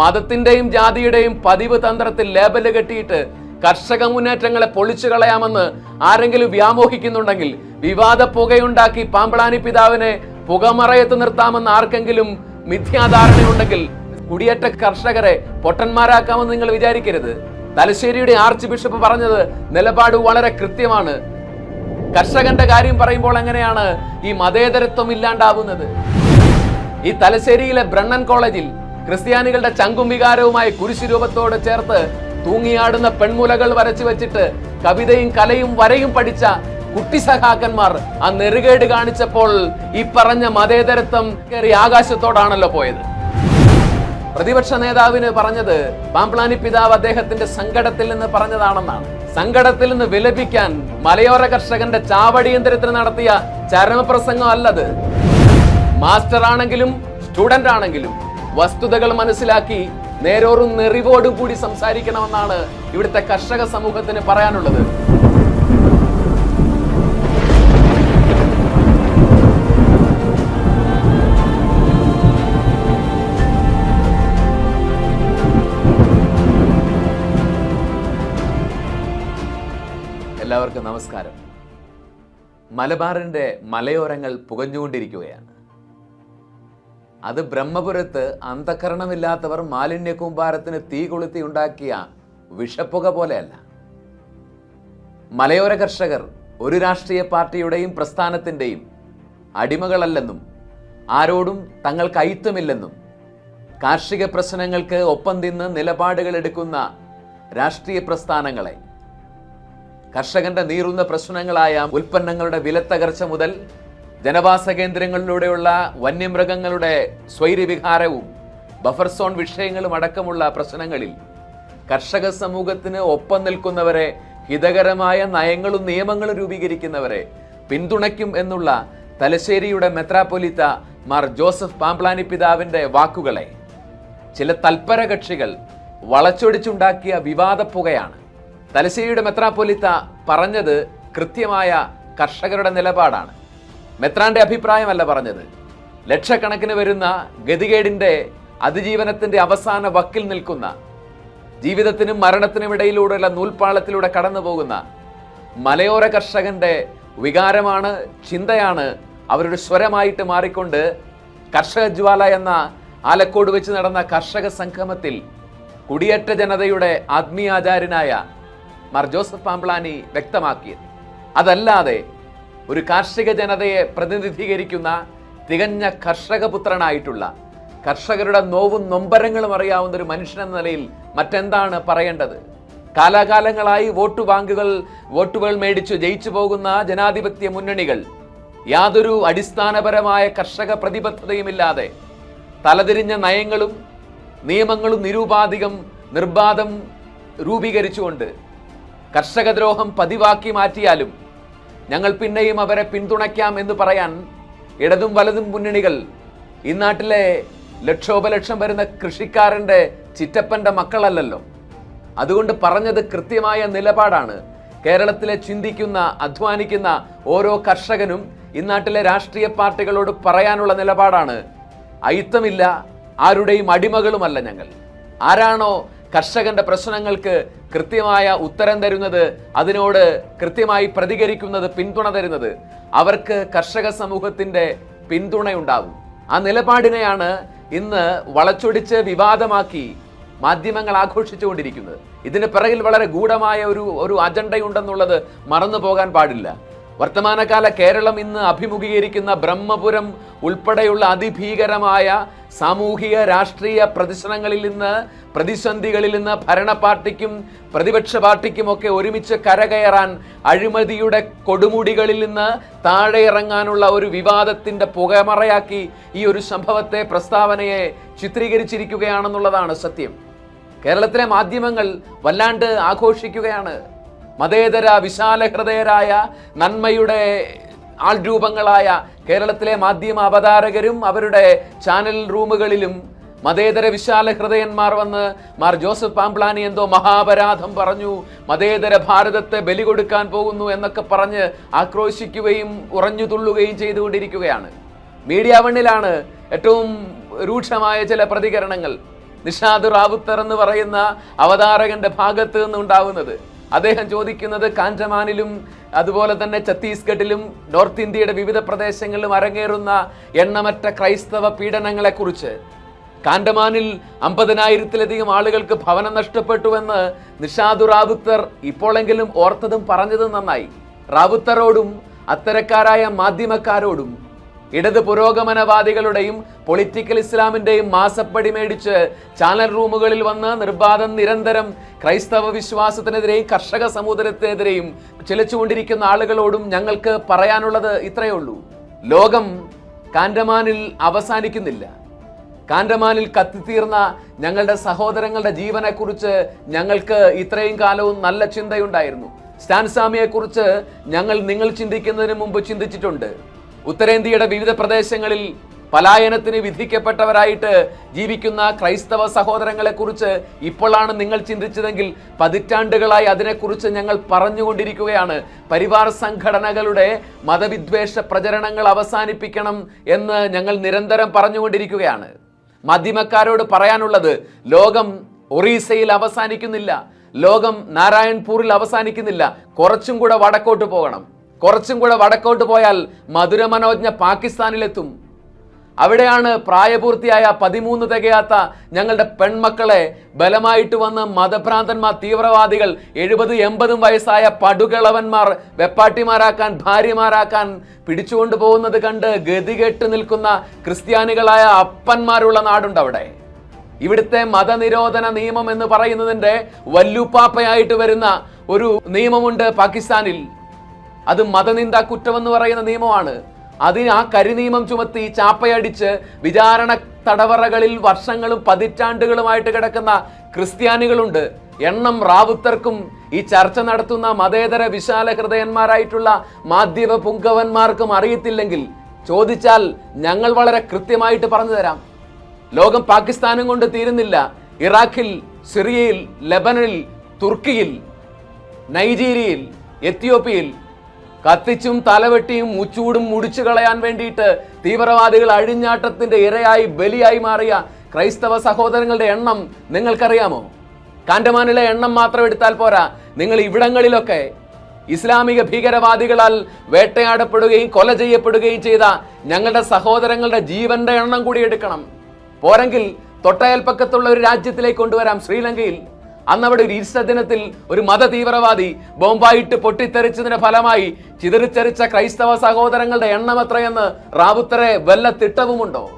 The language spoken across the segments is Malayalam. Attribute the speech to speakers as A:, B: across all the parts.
A: മതത്തിന്റെയും ജാതിയുടെയും പതിവ് തന്ത്രത്തിൽ ലേബൽ കെട്ടിയിട്ട് കർഷക മുന്നേറ്റങ്ങളെ പൊളിച്ചു കളയാമെന്ന് ആരെങ്കിലും വ്യാമോഹിക്കുന്നുണ്ടെങ്കിൽ വിവാദ പുകയുണ്ടാക്കി പാമ്പളാനി പിതാവിനെ പുകമറയത്ത് നിർത്താമെന്ന് ആർക്കെങ്കിലും മിഥ്യാധാരണയുണ്ടെങ്കിൽ കുടിയേറ്റ കർഷകരെ പൊട്ടന്മാരാക്കാമെന്ന് നിങ്ങൾ വിചാരിക്കരുത്. തലശ്ശേരിയുടെ ആർച്ച് ബിഷപ്പ് പറഞ്ഞത് നിലപാട് വളരെ കൃത്യമാണ്. കർഷകന്റെ കാര്യം പറയുമ്പോൾ എങ്ങനെയാണ് ഈ മതേതരത്വം ഇല്ലാണ്ടാവുന്നത്? ഈ തലശ്ശേരിയിലെ ബ്രണ്ണൻ കോളേജിൽ ക്രിസ്ത്യാനികളുടെ ചങ്കും വികാരവുമായി കുരിശു രൂപത്തോട് ചേർത്ത് തൂങ്ങിയാടുന്ന പെൺമുലകൾ വരച്ചു വെച്ചിട്ട് കവിതയും കലയും വരയും പഠിച്ച കുട്ടി സഖാക്കന്മാർ ആ നെറുകേട് കാണിച്ചപ്പോൾ ഈ പറഞ്ഞ മതേതരത്വം കയറി ആകാശത്തോടാണല്ലോ പോയത്. പ്രതിപക്ഷ നേതാവിന് പറഞ്ഞത് പാംപ്ലാനി പിതാവ് അദ്ദേഹത്തിന്റെ സങ്കടത്തിൽ നിന്ന് പറഞ്ഞതാണെന്നാണ്. സങ്കടത്തിൽ നിന്ന് വിലപിക്കാൻ മലയോര കർഷകന്റെ ചാവടിയന്തരത്തിന് നടത്തിയ ചരമപ്രസംഗം അല്ലത് മാസ്റ്റർ ആണെങ്കിലും സ്റ്റുഡന്റ് ആണെങ്കിലും വസ്തുതകൾ മനസ്സിലാക്കി നേരോറും നെറിവോടും കൂടി സംസാരിക്കണമെന്നാണ് ഇവിടുത്തെ കർഷക സമൂഹത്തിന് പറയാനുള്ളത്. എല്ലാവർക്കും നമസ്കാരം. മലബാറിന്റെ മലയോരങ്ങൾ പുകഞ്ഞുകൊണ്ടിരിക്കുകയാണ്. അത് ബ്രഹ്മപുരത്ത് അന്ധകരണമില്ലാത്തവർ മാലിന്യ കൂമ്പാരത്തിന് തീ കൊളുത്തി ഉണ്ടാക്കിയ വിഷപ്പുക പോലെയല്ല. മലയോര കർഷകർ ഒരു രാഷ്ട്രീയ പാർട്ടിയുടെയും പ്രസ്ഥാനത്തിന്റെയും അടിമകളല്ലെന്നും ആരോടും തങ്ങൾക്ക് അയിത്തമില്ലെന്നും കാർഷിക പ്രശ്നങ്ങൾക്ക് ഒപ്പം നിന്ന് നിലപാടുകൾ എടുക്കുന്ന രാഷ്ട്രീയ പ്രസ്ഥാനങ്ങളെ. കർഷകന്റെ നീറുന്ന പ്രശ്നങ്ങളായ ഉൽപ്പന്നങ്ങളുടെ വിലത്തകർച്ച മുതൽ ജനവാസ കേന്ദ്രങ്ങളിലൂടെയുള്ള വന്യമൃഗങ്ങളുടെ സ്വൈര്യവിഹാരവും ബഫർ സോൺ വിഷയങ്ങളും അടക്കമുള്ള പ്രശ്നങ്ങളിൽ കർഷക സമൂഹത്തിന് ഒപ്പം നിൽക്കുന്നവരെ ഹിതകരമായ നയങ്ങളും നിയമങ്ങളും രൂപീകരിക്കുന്നവരെ പിന്തുണയ്ക്കും എന്നുള്ള തലശ്ശേരിയുടെ മെത്രാപ്പൊലിത്ത മാർ ജോസഫ് പാംപ്ലാനി പിതാവിന്റെ വാക്കുകളെ ചില തൽപര കക്ഷികൾ വളച്ചൊടിച്ചുണ്ടാക്കിയ വിവാദപ്പുകയാണ് തലശ്ശേരിയുടെ മെത്രാപ്പൊലിത്ത പറഞ്ഞത് കൃത്യമായ കർഷകരുടെ നിലപാടാണ്. മെത്രാന്റെ അഭിപ്രായമല്ല പറഞ്ഞത്. ലക്ഷക്കണക്കിന് വരുന്ന ഗതികേടിന്റെ അതിജീവനത്തിന്റെ അവസാന വക്കിൽ നിൽക്കുന്ന ജീവിതത്തിനും മരണത്തിനും ഇടയിലൂടെയുള്ള നൂൽപ്പാളത്തിലൂടെ കടന്നു പോകുന്ന മലയോര കർഷകന്റെ വികാരമാണ് ചിന്തയാണ് അവരുടെ സ്വരമായിട്ട് മാറിക്കൊണ്ട് കർഷക ജ്വാല എന്ന ആലക്കോട് വെച്ച് നടന്ന കർഷക സംഗമത്തിൽ കുടിയേറ്റ ജനതയുടെ ആത്മീയാചാര്യനായ മാർ ജോസഫ് പാംപ്ലാനി വ്യക്തമാക്കിയത്. അതല്ലാതെ ഒരു കാർഷിക ജനതയെ പ്രതിനിധീകരിക്കുന്ന തികഞ്ഞ കർഷകപുത്രനായിട്ടുള്ള കർഷകരുടെ നോവും നൊമ്പരങ്ങളും അറിയാവുന്ന ഒരു മനുഷ്യൻ എന്ന നിലയിൽ മറ്റെന്താണ് പറയേണ്ടത്? കാലാകാലങ്ങളായി വോട്ട് ബാങ്കുകൾ വോട്ടുകൾ മേടിച്ചു ജയിച്ചു പോകുന്ന ജനാധിപത്യ മുന്നണികൾ യാതൊരു അടിസ്ഥാനപരമായ കർഷക പ്രതിബദ്ധതയുമില്ലാതെ തലതിരിഞ്ഞ നയങ്ങളും നിയമങ്ങളും നിരൂപാധികം നിർബാധം രൂപീകരിച്ചുകൊണ്ട് കർഷകദ്രോഹം പതിവാക്കി മാറ്റിയാലും ഞങ്ങൾ പിന്നെയും അവരെ പിന്തുണയ്ക്കാം എന്ന് പറയാൻ ഇടതും വലതും മുന്നണികൾ ഈ നാട്ടിലെ ലക്ഷോപലക്ഷം വരുന്ന കൃഷിക്കാരന്റെ ചിറ്റപ്പന്റെ മക്കളല്ലല്ലോ. അതുകൊണ്ട് പറഞ്ഞത് കൃത്യമായ നിലപാടാണ്. കേരളത്തിലെ ചിന്തിക്കുന്ന അധ്വാനിക്കുന്ന ഓരോ കർഷകനും ഇന്നാട്ടിലെ രാഷ്ട്രീയ പാർട്ടികളോട് പറയാനുള്ള നിലപാടാണ്. അയിത്തമില്ല ആരുടെയും അടിമകളുമല്ല ഞങ്ങൾ. ആരാണോ കർഷകന്റെ പ്രശ്നങ്ങൾക്ക് കൃത്യമായ ഉത്തരം തരുന്നത് അതിനോട് കൃത്യമായി പ്രതികരിക്കുന്നത് പിന്തുണ തരുന്നത് അവർക്ക് കർഷക സമൂഹത്തിന്റെ പിന്തുണയുണ്ടാവും ആ നിലപാടിനെയാണ് ഇന്ന് വളച്ചൊടിച്ച് വിവാദമാക്കി മാധ്യമങ്ങൾ ആഘോഷിച്ചുകൊണ്ടിരിക്കുന്നത്. ഇതിന് പിറകിൽ വളരെ ഗൂഢമായ ഒരു ഒരു അജണ്ടയുണ്ടെന്നുള്ളത് മറന്നു പോകാൻ പാടില്ല. വർത്തമാനകാല കേരളം ഇന്ന് അഭിമുഖീകരിക്കുന്ന ബ്രഹ്മപുരം ഉൾപ്പെടെയുള്ള അതിഭീകരമായ സാമൂഹിക രാഷ്ട്രീയ പ്രതിസന്ധികളിൽ നിന്ന് പ്രതിസന്ധികളിൽ നിന്ന് ഭരണ പാർട്ടിക്കും പ്രതിപക്ഷ പാർട്ടിക്കും ഒക്കെ ഒരുമിച്ച് കരകയറാൻ അഴിമതിയുടെ കൊടുമുടികളിൽ നിന്ന് താഴെ ഇറങ്ങാനുള്ള ഒരു വിവാദത്തിന്റെ പുകമറയാക്കി ഈ ഒരു സംഭവത്തെ പ്രസ്താവനയെ ചിത്രീകരിച്ചിരിക്കുകയാണെന്നുള്ളതാണ് സത്യം. കേരളത്തിലെ മാധ്യമങ്ങൾ വല്ലാണ്ട് ആഘോഷിക്കുകയാണ്. മതേതര വിശാല ഹൃദയരായ നന്മയുടെ ആൾരൂപങ്ങളായ കേരളത്തിലെ മാധ്യമ അവതാരകരും അവരുടെ ചാനൽ റൂമുകളിലും മതേതര വിശാല ഹൃദയന്മാർ വന്ന് മാർ ജോസഫ് പാംപ്ലാനി എന്തോ മഹാപരാധം പറഞ്ഞു മതേതര ഭാരതത്തെ ബലി കൊടുക്കാൻ പോകുന്നു എന്നൊക്കെ പറഞ്ഞ് ആക്രോശിക്കുകയും ഉറഞ്ഞു തുള്ളുകയും ചെയ്തുകൊണ്ടിരിക്കുകയാണ്. മീഡിയ വണ്ണിലാണ് ഏറ്റവും രൂക്ഷമായ ചില പ്രതികരണങ്ങൾ. നിഷാദ് റാവുത്തർ എന്ന് പറയുന്ന അവതാരകന്റെ ഭാഗത്ത് നിന്നുണ്ടാവുന്നത്. അദ്ദേഹം ചോദിക്കുന്നത് കാഞ്ചമാനിലും അതുപോലെ തന്നെ ഛത്തീസ്ഗഡിലും നോർത്ത് ഇന്ത്യയുടെ വിവിധ പ്രദേശങ്ങളിലും അരങ്ങേറുന്ന എണ്ണമറ്റ ക്രൈസ്തവ പീഡനങ്ങളെക്കുറിച്ച്. കാൻഡമാനിൽ അമ്പതിനായിരത്തിലധികം ആളുകൾക്ക് ഭവനം നഷ്ടപ്പെട്ടുവെന്ന് നിഷാദു റാവുത്തർ ഇപ്പോഴെങ്കിലും ഓർത്തതും പറഞ്ഞതും നന്നായി. റാവുത്തറോടും അത്തരക്കാരായ മാധ്യമക്കാരോടും ഇടത് പുരോഗമനവാദികളുടെയും പൊളിറ്റിക്കൽ ഇസ്ലാമിന്റെയും മാസപ്പടി മേടിച്ച് ചാനൽ റൂമുകളിൽ വന്ന് നിർബാധം നിരന്തരം ക്രൈസ്തവ വിശ്വാസത്തിനെതിരെയും കർഷക സമുദ്രത്തിനെതിരെയും ചിലച്ചുകൊണ്ടിരിക്കുന്ന ആളുകളോടും ഞങ്ങൾക്ക് പറയാനുള്ളത് ഇത്രയേ ഉള്ളൂ. ലോകം കാൻഡമാനിൽ അവസാനിക്കുന്നില്ല. കാൻഡമാനിൽ കത്തിത്തീർന്ന ഞങ്ങളുടെ സഹോദരങ്ങളുടെ ജീവനെക്കുറിച്ച് ഞങ്ങൾക്ക് ഇത്രയും കാലവും നല്ല ചിന്തയുണ്ടായിരുന്നു. സ്റ്റാൻസാമിയെക്കുറിച്ച് ഞങ്ങൾ നിങ്ങൾ ചിന്തിക്കുന്നതിന് മുമ്പ് ചിന്തിച്ചിട്ടുണ്ട്. ഉത്തരേന്ത്യയുടെ വിവിധ പ്രദേശങ്ങളിൽ പലായനത്തിന് വിധിക്കപ്പെട്ടവരായിട്ട് ജീവിക്കുന്ന ക്രൈസ്തവ സഹോദരങ്ങളെക്കുറിച്ച് ഇപ്പോഴാണ് നിങ്ങൾ ചിന്തിച്ചതെങ്കിൽ പതിറ്റാണ്ടുകളായി അതിനെക്കുറിച്ച് ഞങ്ങൾ പറഞ്ഞുകൊണ്ടിരിക്കുകയാണ്. പരിവാർ സംഘടനകളുടെ മതവിദ്വേഷ പ്രചരണങ്ങൾ അവസാനിപ്പിക്കണം എന്ന് ഞങ്ങൾ നിരന്തരം പറഞ്ഞുകൊണ്ടിരിക്കുകയാണ്. മാധ്യമക്കാരോട് പറയാനുള്ളത് ലോകം ഒറീസയിൽ അവസാനിക്കുന്നില്ല. ലോകം നാരായൺപൂരിൽ അവസാനിക്കുന്നില്ല. കുറച്ചും കൂടെ വടക്കോട്ട് പോകണം. കുറച്ചും കൂടെ വടക്കോട്ട് പോയാൽ മധുരമനോജ്ഞ പാകിസ്ഥാനിലെത്തും. അവിടെയാണ് പ്രായപൂർത്തിയായ പതിമൂന്ന് തികയാത്ത ഞങ്ങളുടെ പെൺമക്കളെ ബലമായിട്ട് വന്ന് മതഭ്രാന്തന്മാർ തീവ്രവാദികൾ എഴുപത് എൺപതും വയസ്സായ പടുകിളവന്മാർ വെപ്പാട്ടിമാരാക്കാൻ ഭാര്യമാരാക്കാൻ പിടിച്ചുകൊണ്ടു പോകുന്നത് കണ്ട് ഗതികെട്ട് നിൽക്കുന്ന ക്രിസ്ത്യാനികളായ അപ്പന്മാരുള്ള നാടുണ്ട് അവിടെ. ഇവിടുത്തെ മതനിരോധന നിയമം എന്ന് പറയുന്നതിന്റെ വല്ലുപ്പാപ്പയായിട്ട് വരുന്ന ഒരു നിയമമുണ്ട് പാകിസ്ഥാനിൽ. അത് മതനിന്ദ കുറ്റമെന്ന് പറയുന്ന നിയമമാണ്. അതിന് ആ കരിനിയമം ചുമത്തി ചാപ്പയടിച്ച് വിചാരണ തടവറകളിൽ വർഷങ്ങളും പതിറ്റാണ്ടുകളുമായിട്ട് കിടക്കുന്ന ക്രിസ്ത്യാനികളുണ്ട്. എണ്ണം റാവുത്തർക്കും ഈ ചർച്ച നടത്തുന്ന മതേതര വിശാല ഹൃദയന്മാരായിട്ടുള്ള മാധ്യമ പുങ്കവന്മാർക്കും അറിയത്തില്ലെങ്കിൽ ചോദിച്ചാൽ ഞങ്ങൾ വളരെ കൃത്യമായിട്ട് പറഞ്ഞു തരാം. ലോകം പാകിസ്ഥാനും കൊണ്ട് തീരുന്നില്ല. ഇറാഖിൽ സിറിയയിൽ ലെബനനിൽ തുർക്കിയിൽ നൈജീരിയയിൽ എത്യോപ്യയിൽ കത്തിച്ചും തലവെട്ടിയും മുച്ചൂടും മുടിച്ചു കളയാൻ വേണ്ടിയിട്ട് തീവ്രവാദികൾ അഴിഞ്ഞാട്ടത്തിന്റെ ഇരയായി ബലിയായി മാറിയ ക്രൈസ്തവ സഹോദരങ്ങളുടെ എണ്ണം നിങ്ങൾക്കറിയാമോ? കാൻഡമാനിലെ എണ്ണം മാത്രം എടുത്താൽ പോരാ. നിങ്ങൾ ഇവിടങ്ങളിലൊക്കെ ഇസ്ലാമിക ഭീകരവാദികളാൽ വേട്ടയാടപ്പെടുകയും കൊല ചെയ്യപ്പെടുകയും ചെയ്ത ഞങ്ങളുടെ സഹോദരങ്ങളുടെ ജീവന്റെ എണ്ണം കൂടി എടുക്കണം. പോരെങ്കിൽ തൊട്ടയൽപ്പക്കത്തുള്ള ഒരു രാജ്യത്തിലേക്ക് കൊണ്ടുവരാം. ശ്രീലങ്കയിൽ അന്ന് അവിടെ ഒരു ഈസ്റ്റർ ദിനത്തിൽ ഒരു മത തീവ്രവാദി ബോംബായിട്ട് പൊട്ടിത്തെറിച്ചതിന്റെ ഫലമായി ചിതറിച്ചെറിച്ച ക്രൈസ്തവ സഹോദരങ്ങളുടെ എണ്ണം എത്രയെന്ന് റാവുത്തരെ വല്ല തിട്ടവുമുണ്ടോ?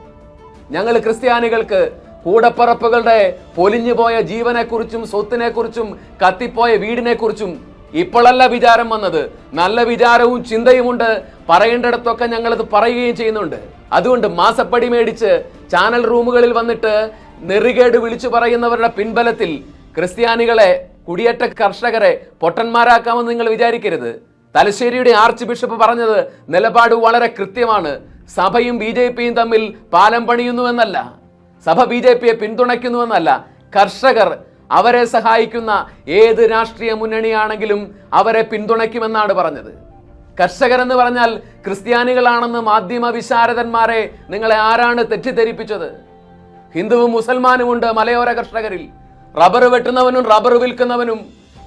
A: ഞങ്ങൾ ക്രിസ്ത്യാനികൾക്ക് കൂടപ്പറപ്പുകളുടെ പൊലിഞ്ഞുപോയ ജീവനെക്കുറിച്ചും സ്വത്തിനെക്കുറിച്ചും കത്തിപ്പോയ വീടിനെക്കുറിച്ചും ഇപ്പോഴല്ല വിചാരം വന്നത്. നല്ല വിചാരവും ചിന്തയുമുണ്ട്. പറയേണ്ടിടത്തൊക്കെ ഞങ്ങളത് പറയുകയും ചെയ്യുന്നുണ്ട്. അതുകൊണ്ട് മാസപ്പടി മേടിച്ച് ചാനൽ റൂമുകളിൽ വന്നിട്ട് നെറികേട് വിളിച്ചു പറയുന്നവരുടെ പിൻബലത്തിൽ ക്രിസ്ത്യാനികളെ കുടിയേറ്റ കർഷകരെ പൊട്ടന്മാരാക്കാമെന്ന് നിങ്ങൾ വിചാരിക്കരുത്. തലശ്ശേരിയുടെ ആർച്ച് ബിഷപ്പ് പറഞ്ഞത് നിലപാട് വളരെ കൃത്യമാണ്. സഭയും ബി ജെ പിയും തമ്മിൽ പാലം പണിയുന്നുവെന്നല്ല. സഭ ബി ജെ പിയെ പിന്തുണയ്ക്കുന്നുവെന്നല്ല. കർഷകർ അവരെ സഹായിക്കുന്ന ഏത് രാഷ്ട്രീയ മുന്നണിയാണെങ്കിലും അവരെ പിന്തുണയ്ക്കുമെന്നാണ് പറഞ്ഞത്. കർഷകർ എന്ന് പറഞ്ഞാൽ ക്രിസ്ത്യാനികളാണെന്ന് മാധ്യമ വിശാരദന്മാരെ നിങ്ങളെ ആരാണ് തെറ്റിദ്ധരിപ്പിച്ചത്? ഹിന്ദുവും മുസൽമാനും ഉണ്ട് മലയോര കർഷകരിൽ. റബ്ബർ വെട്ടുന്നവനും റബ്ബർ വിൽക്കുന്നവനും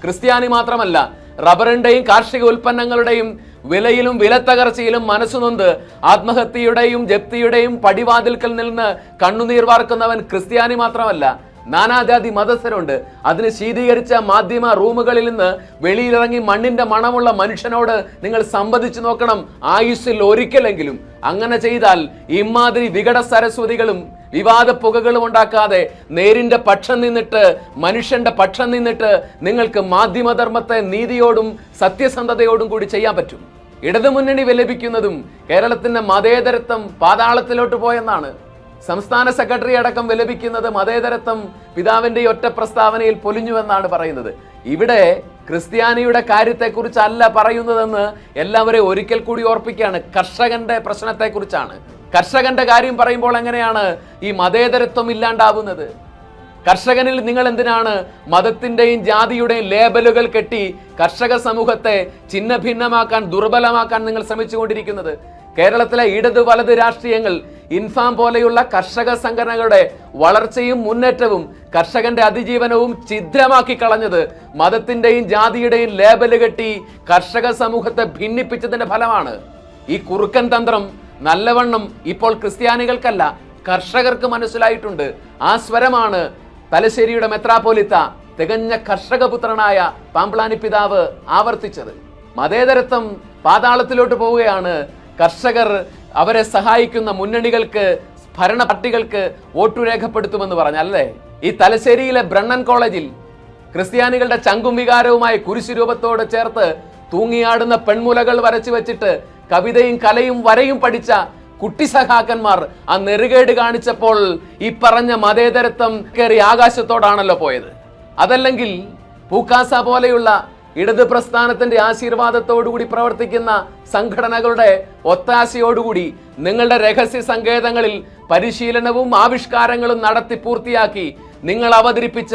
A: ക്രിസ്ത്യാനി മാത്രമല്ല റബ്ബറിന്റെയും കാർഷിക ഉൽപ്പന്നങ്ങളുടെയും വിലയിലും വിലത്തകർച്ചയിലും മനസ്സുനൊന്ത് ആത്മഹത്യയുടെയും ജപ്തിയുടെയും പടിവാതിൽക്കൽ നിന്ന് കണ്ണുനീർ വാർക്കുന്നവൻ ക്രിസ്ത്യാനി മാത്രമല്ല നാനാജാതി മതസ്ഥരുണ്ട്. അതിന് ശീതീകരിച്ച മാധ്യമ റൂമുകളിൽ നിന്ന് വെളിയിലിറങ്ങി മണ്ണിന്റെ മണമുള്ള മനുഷ്യനോട് നിങ്ങൾ സംവദിച്ചു നോക്കണം. ആയുസ്സിൽ ഒരിക്കലെങ്കിലും. അങ്ങനെ ചെയ്താൽ ഇമാതിരി വികട സരസ്വതികളും വിവാദ പുകകളും ഉണ്ടാക്കാതെ നേരിന്റെ പക്ഷം നിന്നിട്ട് മനുഷ്യന്റെ പക്ഷം നിന്നിട്ട് നിങ്ങൾക്ക് മാധ്യമധർമ്മത്തെ നീതിയോടും സത്യസന്ധതയോടും കൂടി ചെയ്യാൻ പറ്റും. ഇടതുമുന്നണി വിലപിക്കുന്നതും കേരളത്തിന്റെ മതേതരത്വം പാതാളത്തിലോട്ട് പോയെന്നാണ്. സംസ്ഥാന സെക്രട്ടറി അടക്കം വിലപിക്കുന്നത് മതേതരത്വം പിതാവിന്റെ ഒറ്റ പ്രസ്താവനയിൽ പൊലിഞ്ഞുവെന്നാണ് പറയുന്നത്. ഇവിടെ ക്രിസ്ത്യാനിയുടെ കാര്യത്തെക്കുറിച്ചല്ല പറയുന്നതെന്ന് എല്ലാവരെയും ഒരിക്കൽ കൂടി ഓർപ്പിക്കുകയാണ്. കർഷകന്റെ പ്രശ്നത്തെക്കുറിച്ചാണ്. കർഷകന്റെ കാര്യം പറയുമ്പോൾ എങ്ങനെയാണ് ഈ മതേതരത്വം ഇല്ലാണ്ടാവുന്നത്? കർഷകനിൽ നിങ്ങൾ എന്തിനാണ് മതത്തിന്റെയും ജാതിയുടെയും ലേബലുകൾ കെട്ടി കർഷക സമൂഹത്തെ ചിഹ്ന ഭിന്നമാക്കാൻ ദുർബലമാക്കാൻ നിങ്ങൾ ശ്രമിച്ചുകൊണ്ടിരിക്കുന്നത്? കേരളത്തിലെ ഇടത് വലത് രാഷ്ട്രീയങ്ങൾ ഇൻഫാം പോലെയുള്ള കർഷക സംഘടനകളുടെ വളർച്ചയും മുന്നേറ്റവും കർഷകന്റെ അതിജീവനവും ഛിദ്രമാക്കി കളഞ്ഞത് മതത്തിന്റെയും ജാതിയുടെയും ലേബൽ കെട്ടി കർഷക സമൂഹത്തെ ഭിന്നിപ്പിച്ചതിന്റെ ഫലമാണ്. ഈ കുറുക്കൻ തന്ത്രം നല്ലവണ്ണം ഇപ്പോൾ ക്രിസ്ത്യാനികൾക്കല്ല കർഷകർക്ക് മനസ്സിലായിട്ടുണ്ട്. ആ സ്വരമാണ് തലശ്ശേരിയുടെ മെത്രാപ്പോലിത്ത തികഞ്ഞ കർഷകപുത്രനായ പാമ്പ്ലാനി പിതാവ് ആവർത്തിച്ചത്. മതേതരത്വം പാതാളത്തിലോട്ട് പോവുകയാണ് കർഷകർ അവരെ സഹായിക്കുന്ന മുന്നണികൾക്ക് ഭരണ പാർട്ടികൾക്ക് വോട്ടു രേഖപ്പെടുത്തുമെന്ന് പറഞ്ഞല്ലേ? ഈ തലശ്ശേരിയിലെ ബ്രണ്ണൻ കോളേജിൽ ക്രിസ്ത്യാനികളുടെ ചങ്കും വികാരവുമായി കുരിശുരൂപത്തോട് ചേർത്ത് തൂങ്ങിയാടുന്ന പെൺമുലകൾ വരച്ചു വെച്ചിട്ട് കവിതയും കലയും വരയും പഠിച്ച കുട്ടി സഖാക്കന്മാർ ആ നെറുകേട് കാണിച്ചപ്പോൾ ഈ പറഞ്ഞ മതേതരത്വം കയറി ആകാശത്തോടാണല്ലോ പോയത്. അതല്ലെങ്കിൽ പൂക്കാസ പോലെയുള്ള ഇടത് പ്രസ്ഥാനത്തിന്റെ ആശീർവാദത്തോടുകൂടി പ്രവർത്തിക്കുന്ന സംഘടനകളുടെ ഒത്താശയോടുകൂടി നിങ്ങളുടെ രഹസ്യ സങ്കേതങ്ങളിൽ പരിശീലനവും ആവിഷ്കാരങ്ങളും നടത്തി പൂർത്തിയാക്കി നിങ്ങൾ അവതരിപ്പിച്ച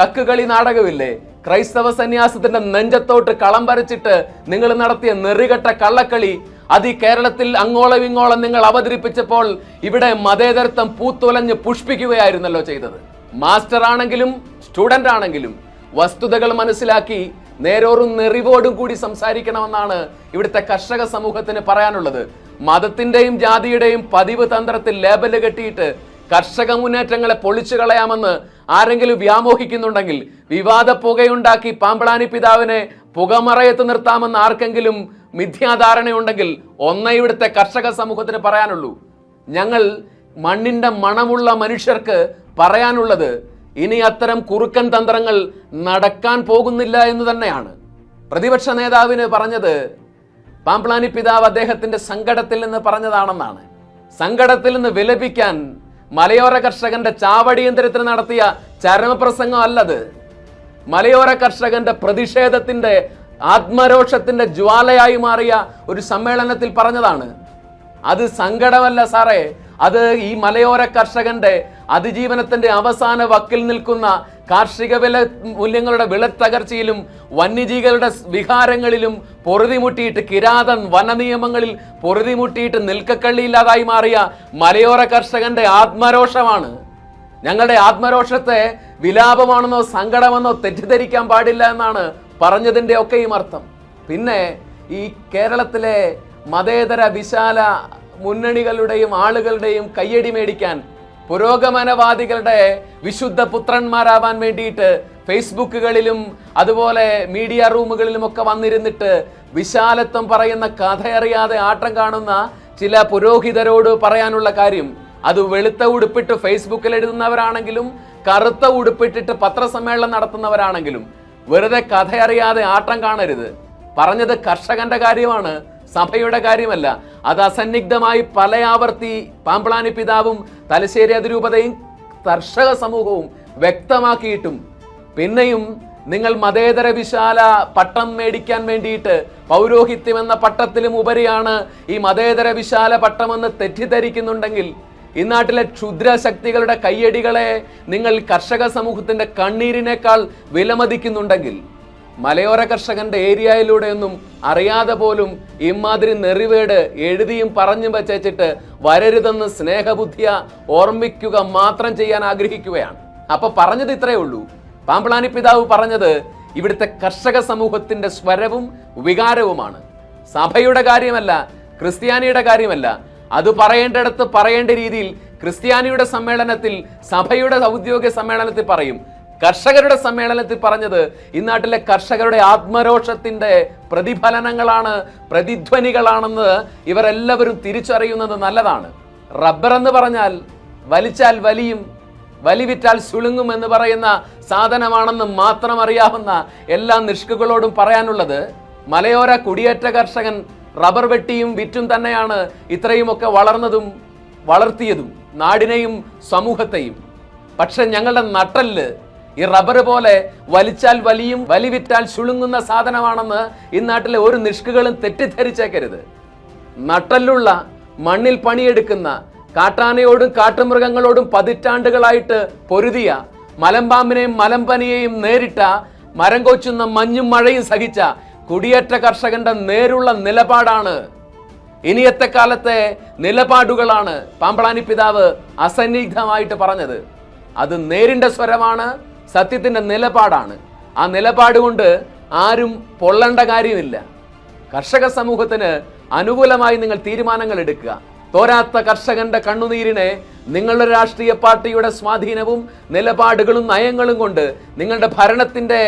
A: കക്കുകളി നാടകമില്ലേ? ക്രൈസ്തവ സന്യാസത്തിന്റെ നെഞ്ചത്തോട്ട് കളം വരച്ചിട്ട് നിങ്ങൾ നടത്തിയ നെറികെട്ട കള്ളക്കളി അത് ഈ കേരളത്തിൽ അങ്ങോളം ഇങ്ങോളം നിങ്ങൾ അവതരിപ്പിച്ചപ്പോൾ ഇവിടെ മതേതരത്വം പൂത്തുലഞ്ഞ് പുഷ്പിക്കുകയായിരുന്നല്ലോ ചെയ്തത്. മാസ്റ്റർ ആണെങ്കിലും സ്റ്റുഡന്റ് ആണെങ്കിലും വസ്തുതകൾ മനസ്സിലാക്കി നേരോറും നെറിവോടും കൂടി സംസാരിക്കണമെന്നാണ് ഇവിടുത്തെ കർഷക സമൂഹത്തിന് പറയാനുള്ളത്. മതത്തിന്റെയും ജാതിയുടെയും പതിവ് തന്ത്രത്തിൽ ലേബൽ കെട്ടിയിട്ട് കർഷക മുന്നേറ്റങ്ങളെ പൊളിച്ചു കളയാമെന്ന് ആരെങ്കിലും വ്യാമോഹിക്കുന്നുണ്ടെങ്കിൽ വിവാദ പുകയുണ്ടാക്കി പാമ്പളാനി പിതാവിനെ പുകമറയത്ത് നിർത്താമെന്ന് ആർക്കെങ്കിലും മിഥ്യാധാരണയുണ്ടെങ്കിൽ ഒന്നേ ഇവിടുത്തെ കർഷക സമൂഹത്തിന് പറയാനുള്ളൂ. ഞങ്ങൾ മണ്ണിന്റെ മണമുള്ള മനുഷ്യർക്ക് പറയാനുള്ളത് ഇനി അത്തരം കുറുക്കൻ തന്ത്രങ്ങൾ നടക്കാൻ പോകുന്നില്ല എന്ന് തന്നെയാണ്. പ്രതിപക്ഷ നേതാവിന് പറഞ്ഞത് പാംപ്ലാനി പിതാവ് അദ്ദേഹത്തിന്റെ സങ്കടത്തിൽ നിന്ന് പറഞ്ഞതാണെന്നാണ്. സങ്കടത്തിൽ നിന്ന് വിലപിക്കാൻ മലയോര കർഷകന്റെ ചാവടിയന്ത്രത്തിന് നടത്തിയ ചരമപ്രസംഗം അല്ലത്. മലയോര കർഷകന്റെ പ്രതിഷേധത്തിന്റെ ആത്മരോഷത്തിന്റെ ജ്വാലയായി മാറിയ ഒരു സമ്മേളനത്തിൽ പറഞ്ഞതാണ്. അത് സങ്കടമല്ല സാറേ അത് ഈ മലയോര കർഷകന്റെ അതിജീവനത്തിന്റെ അവസാന വക്കിൽ നിൽക്കുന്ന കാർഷിക വില മൂല്യങ്ങളുടെ വിളത്തകർച്ചയിലും വന്യജീവികളുടെ വിഹാരങ്ങളിലും പൊറുതിമുട്ടിയിട്ട് കിരാതൻ വനനിയമങ്ങളിൽ പൊറുതിമുട്ടിയിട്ട് നിൽക്കക്കള്ളിയില്ലാതായി മാറിയ മലയോര കർഷകന്റെ ആത്മരോഷമാണ്. ഞങ്ങളുടെ ആത്മരോഷത്തെ വിലാപമാണെന്നോ സങ്കടമെന്നോ തെറ്റിദ്ധരിക്കാൻ പാടില്ല എന്നാണ് പറഞ്ഞതിന്റെ ഒക്കെയും അർത്ഥം. പിന്നെ ഈ കേരളത്തിലെ മതേതര വിശാല മുന്നണികളുടെയും ആളുകളുടെയും കയ്യടി മേടിക്കാൻ പുരോഗമനവാദികളുടെ വിശുദ്ധ പുത്രന്മാരാവാൻ വേണ്ടിയിട്ട് ഫേസ്ബുക്കുകളിലും അതുപോലെ മീഡിയ റൂമുകളിലും ഒക്കെ വന്നിരുന്നിട്ട് വിശാലത്വം പറയുന്ന കഥയറിയാതെ ആട്ടം കാണുന്ന ചില പുരോഹിതരോട് പറയാനുള്ള കാര്യം അത് വെളുത്ത ഉടുപ്പിട്ട് ഫേസ്ബുക്കിൽ എഴുതുന്നവരാണെങ്കിലും കറുത്ത ഉടുപ്പിട്ടിട്ട് പത്രസമ്മേളനം നടത്തുന്നവരാണെങ്കിലും വെറുതെ കഥയറിയാതെ ആട്ടം കാണരുത്. പറഞ്ഞത് കർഷകന്റെ കാര്യമാണ് സഭയുടെ കാര്യമല്ല. അത് അസന്നിഗ്ധമായി പലയാവർത്തി പാമ്പ്ളാനി പിതാവും തലശ്ശേരി അതിരൂപതയും കർഷക സമൂഹവും വ്യക്തമാക്കിയിട്ടും പിന്നെയും നിങ്ങൾ മതേതര വിശാല പട്ടം മേടിക്കാൻ വേണ്ടിയിട്ട് പൗരോഹിത്യം എന്ന പട്ടത്തിലും ഉപരിയാണ് ഈ മതേതര വിശാല പട്ടമെന്ന് തെറ്റിദ്ധരിക്കുന്നുണ്ടെങ്കിൽ ഈ നാട്ടിലെ ക്ഷുദ്രശക്തികളുടെ കയ്യടികളെ നിങ്ങൾ കർഷക സമൂഹത്തിന്റെ കണ്ണീരിനേക്കാൾ വിലമതിക്കുന്നുണ്ടെങ്കിൽ മലയോര കർഷകന്റെ ഏരിയയിലൂടെയൊന്നും അറിയാതെ പോലും ഇമാതിരി നെറിവേട് എഴുതിയും പറഞ്ഞും വെച്ചിട്ട് വരരുതെന്ന് സ്നേഹബുദ്ധിയ ഓർമ്മിക്കുക മാത്രം ചെയ്യാൻ ആഗ്രഹിക്കുകയാണ്. അപ്പൊ പറഞ്ഞത് ഇത്രയേ ഉള്ളൂ. പാമ്പളാനി പിതാവ് പറഞ്ഞത് ഇവിടുത്തെ കർഷക സമൂഹത്തിന്റെ സ്വരവും വികാരവുമാണ്. സഭയുടെ കാര്യമല്ല ക്രിസ്ത്യാനിയുടെ കാര്യമല്ല. അത് പറയേണ്ടിടത്ത് പറയേണ്ട രീതിയിൽ ക്രിസ്ത്യാനിയുടെ സമ്മേളനത്തിൽ സഭയുടെ ഔദ്യോഗിക സമ്മേളനത്തിൽ പറയും. കർഷകരുടെ സമ്മേളനത്തിൽ പറഞ്ഞത് ഈ നാട്ടിലെ കർഷകരുടെ ആത്മരോഷത്തിന്റെ പ്രതിഫലനങ്ങളാണ് പ്രതിധ്വനികളാണെന്ന് ഇവരെല്ലാവരും തിരിച്ചറിയുന്നത് നല്ലതാണ്. റബ്ബർ എന്ന് പറഞ്ഞാൽ വലിച്ചാൽ വലിയും വലിവിറ്റാൽ സുളുങ്ങും എന്ന് പറയുന്ന സാധനമാണെന്ന് മാത്രം അറിയാവുന്ന എല്ലാ നിഷ്കുകളോടും പറയാനുള്ളത് മലയോര കുടിയേറ്റ കർഷകൻ റബ്ബർ വെട്ടിയും വിറ്റും തന്നെയാണ് ഇത്രയുമൊക്കെ വളർന്നതും വളർത്തിയതും നാടിനെയും സമൂഹത്തെയും. പക്ഷെ ഞങ്ങളുടെ നട്ടൽ ഈ റബ്ബർ പോലെ വലിച്ചാൽ വലിയും വലിവിറ്റാൽ ചുളുങ്ങുന്ന സാധനമാണെന്ന് ഈ നാട്ടിലെ ഒരു നിഷ്കുകളും തെറ്റിദ്ധരിച്ചേക്കരുത്. നട്ടലുള്ള മണ്ണിൽ പണിയെടുക്കുന്ന കാട്ടാനയോടും കാട്ടുമൃഗങ്ങളോടും പതിറ്റാണ്ടുകളായിട്ട് പൊരുതിയ മലമ്പാമ്പിനെയും മലമ്പനിയെയും നേരിട്ട മരം കൊച്ചുന്ന മഞ്ഞും മഴയും സഹിച്ച കുടിയേറ്റ കർഷകന്റെ നേരുള്ള നിലപാടാണ്. ഇനിയത്തെ കാലത്തെ നിലപാടുകളാണ് പാമ്പളാനി പിതാവ് അസന്നിഗ്ധമായിട്ട് പറഞ്ഞത്. അത് നേരിന്റെ സ്വരമാണ് സത്യത്തിന്റെ നിലപാടാണ്. ആ നിലപാട് കൊണ്ട് ആരും പൊള്ളേണ്ട കാര്യമില്ല. കർഷക സമൂഹത്തിന് അനുകൂലമായി നിങ്ങൾ തീരുമാനങ്ങൾ എടുക്കുക. തോരാത്ത കർഷകന്റെ കണ്ണുനീരിനെ നിങ്ങളുടെ രാഷ്ട്രീയ പാർട്ടിയുടെ സ്വാധീനവും നിലപാടുകളും നയങ്ങളും കൊണ്ട് നിങ്ങളുടെ ഭരണത്തിന്റെ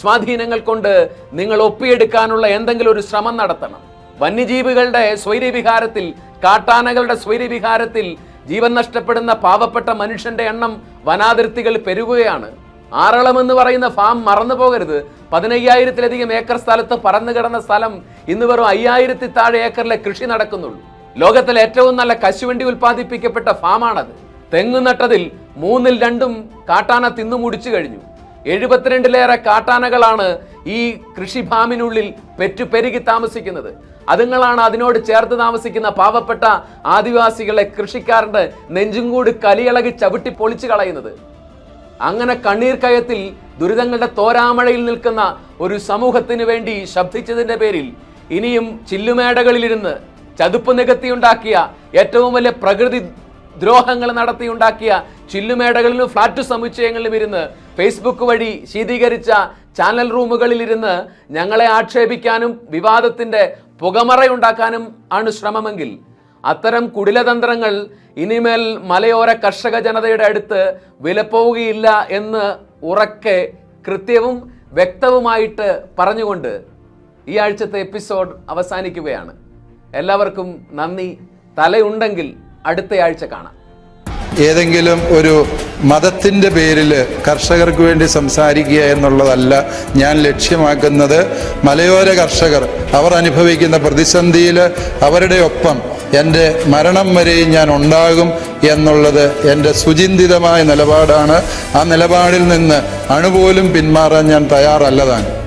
A: സ്വാധീനങ്ങൾ കൊണ്ട് നിങ്ങൾ ഒപ്പിയെടുക്കാനുള്ള എന്തെങ്കിലും ഒരു ശ്രമം നടത്തണം. വന്യജീവികളുടെ സ്വൈര്യവിഹാരത്തിൽ കാട്ടാനകളുടെ സ്വൈര്യവിഹാരത്തിൽ ജീവൻ നഷ്ടപ്പെടുന്ന പാവപ്പെട്ട മനുഷ്യന്റെ എണ്ണം വനാതിർത്തികൾ പെരുകുകയാണ്. ആറളം എന്ന് പറയുന്ന ഫാം മറന്നു പോകരുത്. പതിനയ്യായിരത്തിലധികം ഏക്കർ സ്ഥലത്ത് പറന്നു കിടന്ന സ്ഥലം ഇന്ന് വെറും അയ്യായിരത്തി താഴെ ഏക്കറിലെ കൃഷി നടക്കുന്നുള്ളൂ. ലോകത്തിലെ ഏറ്റവും നല്ല കശുവണ്ടി ഉൽപ്പാദിപ്പിക്കപ്പെട്ട ഫാമാണത്. തെങ്ങ് നട്ടതിൽ മൂന്നിൽ രണ്ടും കാട്ടാന തിന്നു മുടിച്ചു കഴിഞ്ഞു. എഴുപത്തിരണ്ടിലേറെ കാട്ടാനകളാണ് ഈ കൃഷിഫാമിനുള്ളിൽ പെറ്റു പെരുകി താമസിക്കുന്നത്. അതുങ്ങളാണ് അതിനോട് ചേർത്ത് താമസിക്കുന്ന പാവപ്പെട്ട ആദിവാസികളെ കൃഷിക്കാരന്റെ നെഞ്ചും കൂടി കലിയിളകി ചവിട്ടി പൊളിച്ചു കളയുന്നത്. അങ്ങനെ കണ്ണീർ കയത്തിൽ ദുരിതങ്ങളുടെ തോരാമഴയിൽ നിൽക്കുന്ന ഒരു സമൂഹത്തിന് വേണ്ടി ശബ്ദിച്ചതിന്റെ പേരിൽ ഇനിയും ചില്ലുമേടകളിലിരുന്ന് ചതുപ്പ് നികത്തിയുണ്ടാക്കിയ ഏറ്റവും വലിയ പ്രകൃതി ദ്രോഹങ്ങൾ നടത്തിയുണ്ടാക്കിയ ചില്ലുമേടകളിലും ഫ്ലാറ്റ് സമുച്ചയങ്ങളിലും ഇരുന്ന് ഫേസ്ബുക്ക് വഴി ശീതീകരിച്ച ചാനൽ റൂമുകളിലിരുന്ന് ഞങ്ങളെ ആക്ഷേപിക്കാനും വിവാദത്തിന്റെ പുകമറയുണ്ടാക്കാനും ആണ് ശ്രമമെങ്കിൽ അത്തരം കുടിലതന്ത്രങ്ങൾ ഇനിമേൽ മലയോര കർഷക ജനതയുടെ അടുത്ത് വിലപ്പോവുകയില്ല എന്ന് ഉറക്കെ കൃത്യവും വ്യക്തവുമായിട്ട് പറഞ്ഞുകൊണ്ട് ഈ ആഴ്ചത്തെ എപ്പിസോഡ് അവസാനിക്കുകയാണ്. എല്ലാവർക്കും നന്ദി. തലയുണ്ടെങ്കിൽ അടുത്ത ആഴ്ച കാണാം.
B: ഏതെങ്കിലും ഒരു മതത്തിന്റെ പേരിൽ കർഷകർക്ക് വേണ്ടി സംസാരിക്കുക എന്നുള്ളതല്ല ഞാൻ ലക്ഷ്യമാക്കുന്നത്. മലയോര കർഷകർ അവർ അനുഭവിക്കുന്ന പ്രതിസന്ധിയിൽ അവരുടെ ഒപ്പം എന്റെ മരണം വരെയും ഞാൻ ഉണ്ടാകും എന്നുള്ളത് എന്റെ സുചിന്തിതമായ നിലപാടാണ്. ആ നിലപാടിൽ നിന്ന് അണുപോലും പിന്മാറാൻ ഞാൻ തയ്യാറല്ലതാണ്.